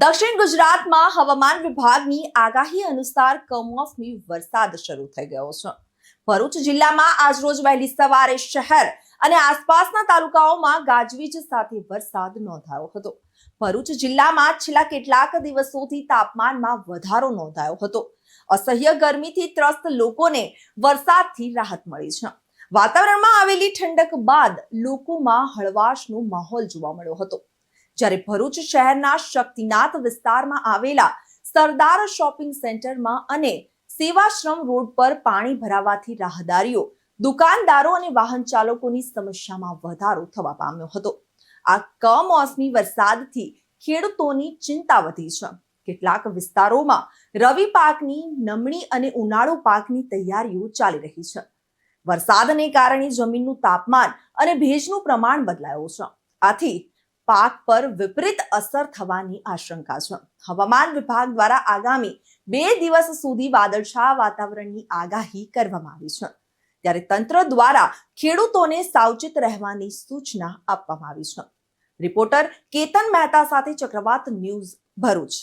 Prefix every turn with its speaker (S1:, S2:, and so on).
S1: દક્ષિણ ગુજરાતમાં હવામાન વિભાગની આગાહી અનુસાર કમોસમી વરસાદ શરૂ થઈ ગયો છે. ભરૂચ જિલ્લામાં આજરોજ વહેલી સવારે શહેર અને આસપાસના તાલુકાઓમાં ગાજવીજ સાથે વરસાદ નોંધાયો હતો. ભરૂચ જિલ્લામાં છેલ્લા કેટલાક દિવસોથી તાપમાનમાં વધારો નોંધાયો હતો. અસહ્ય ગરમીથી ત્રસ્ત લોકોને વરસાદથી રાહત મળી છે. વાતાવરણમાં આવેલી ઠંડક બાદ લોકોમાં હળવાશનો માહોલ જોવા મળ્યો હતો. જ્યારે ભરૂચ શહેરના શક્તિનાથ વિસ્તારમાં આવેલા સરદાર શોપિંગ સેન્ટરમાં અને સેવાશ્રમ રોડ પર પાણી ભરાવાથી રાહદારીઓ, દુકાનદારો અને વાહન ચાલકોની સમસ્યામાં વધારો થવા પામ્યો હતો. આ કમોસમી વરસાદથી ખેડૂતોની ચિંતા વધી છે. કેટલાક વિસ્તારોમાં રવિ પાકની નમણી અને ઉનાળુ પાકની તૈયારીઓ ચાલી રહી છે. વરસાદને કારણે જમીનનું તાપમાન અને ભેજનું પ્રમાણ બદલાયું છે. આથી પાક પર વિપરીત અસર થવાની આશંકા છે. હવામાન વિભાગ દ્વારા આગામી બે દિવસ સુધી વાદળછા વાતાવરણની આગાહી કરવામાં આવી છે. ત્યારે તંત્ર દ્વારા ખેડૂતોને સાવચેત રહેવાની સૂચના આપવામાં આવી છે. રિપોર્ટર કેતન મહેતા સાથે ચક્રવાત ન્યૂઝ ભરૂચ.